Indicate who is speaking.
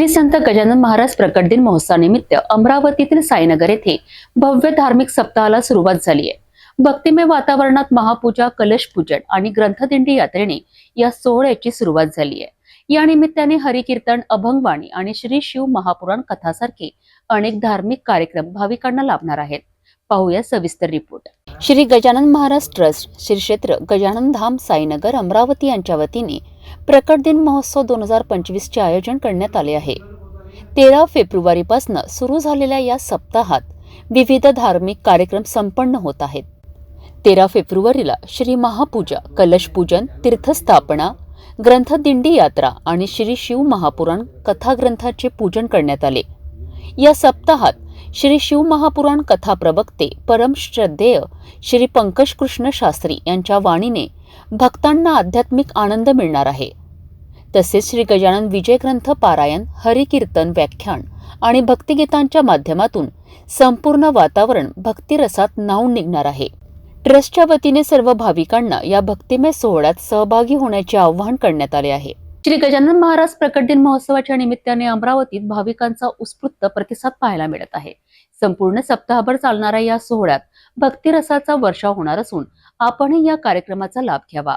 Speaker 1: श्री संत गजानन महाराज प्रकट दिन महोत्सवानिमित्त अमरावतीतील साईनगर येथे भव्य धार्मिक सप्ताहाला सुरुवात झाली आहे. भक्तिमय वातावरणात महापूजा कलश पूजन आणि ग्रंथदिंडी यात्रेने या सोहळ्याची सुरुवात झाली आहे. या निमित्ताने हरिकीर्तन अभंगवाणी आणि श्री शिव महापुराण कथासारखे अनेक धार्मिक कार्यक्रम भाविकांना लाभणार आहेत. पाहूया सविस्तर रिपोर्ट. श्री गजानन महाराज ट्रस्ट श्री क्षेत्र गजानन धाम साईनगर अमरावती यांच्या वतीने प्रकट दिन महोत्सव दोन हजार पंचवीसचे आयोजन करण्यात आले आहे. तेरा फेब्रुवारीपासून सुरू झालेल्या या सप्ताहात विविध धार्मिक कार्यक्रम संपन्न होत आहेत. तेरा फेब्रुवारीला श्री महापूजा कलशपूजन तीर्थस्थापना ग्रंथदिंडी यात्रा आणि श्री शिव महापुराण कथाग्रंथाचे पूजन करण्यात आले. या सप्ताहात श्री शिव महापुराण कथा प्रवक्ते परम श्रद्धेय श्री पंकज कृष्ण शास्त्री यांच्या वाणीने भक्तांना आध्यात्मिक आनंद मिळणार आहे. तसेच श्री गजानन विजय ग्रंथ पारायण हरिकीर्तन व्याख्यान आणि भक्तिगीतांच्या माध्यमातून संपूर्ण वातावरण भक्तिरसात न्हावून निघणार आहे. ट्रस्टच्या वतीने सर्व भाविकांना या भक्तिमय सोहळ्यात सहभागी होण्याचे आवाहन करण्यात आले आहे. श्री गजानन महाराज प्रकट दिन महोत्सवाच्या निमित्ताने अमरावतीत भाविकांचा उत्स्फूर्त प्रतिसाद पाहायला मिळत आहे. संपूर्ण सप्ताहभर चालणाऱ्या या सोहळ्यात भक्तिरसाचा वर्षाव होणार असून आपणही या कार्यक्रमाचा लाभ घ्यावा.